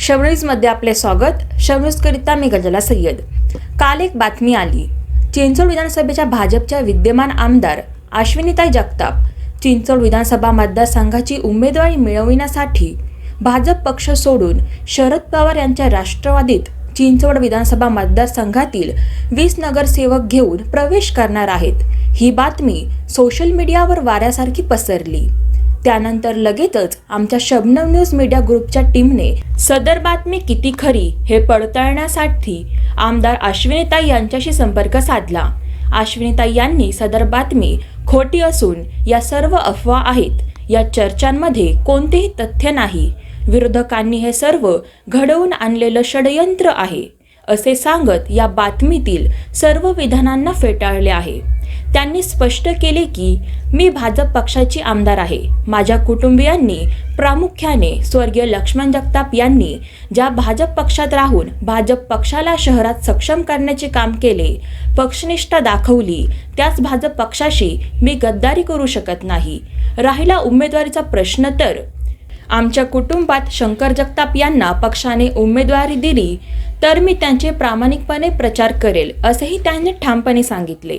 शबरीजमध्ये आपले स्वागत. शबरीजकरिता मी गजला सय्यद. काल एक बातमी आली. चिंचवड विधानसभेच्या भाजपच्या विद्यमान आमदार अश्विनीताई जगताप चिंचवड विधानसभा मतदारसंघाची उमेदवारी मिळविण्यासाठी भाजप पक्ष सोडून शरद पवार यांच्या राष्ट्रवादीत चिंचवड विधानसभा मतदारसंघातील वीस नगरसेवक घेऊन प्रवेश करणार आहेत. ही बातमी सोशल मीडियावर वाऱ्यासारखी पसरली. त्यानंतर लगेचच आमच्या शबनम न्यूज मीडिया ग्रुपच्या टीमने सदर बातमी किती खरी हे पडताळण्यासाठी आमदार अश्विनीताई यांच्याशी संपर्क साधला. अश्विनीताई यांनी सदर बातमी खोटी असून या सर्व अफवा आहेत. या चर्चांमध्ये कोणतेही तथ्य नाही. विरोधकांनी हे सर्व घडवून आणलेलं षडयंत्र आहे असे सांगत या बातमीतील सर्व विधानांना फेटाळले आहे. त्यांनी स्पष्ट केले की मी भाजप पक्षाची आमदार आहे. माझ्या कुटुंबियांनी प्रामुख्याने स्वर्गीय लक्ष्मण जगताप यांनी ज्या भाजप पक्षात राहून भाजप पक्षाला शहरात सक्षम करण्याचे काम केले पक्षनिष्ठा दाखवली त्याच भाजप पक्षाशी मी गद्दारी करू शकत नाही. राहिला उमेदवारीचा प्रश्न तर आमच्या कुटुंबात शंकर जगताप यांना पक्षाने उमेदवारी दिली तर मी त्यांचे प्रामाणिकपणे प्रचार करेल असेही त्यांनी ठामपणे सांगितले.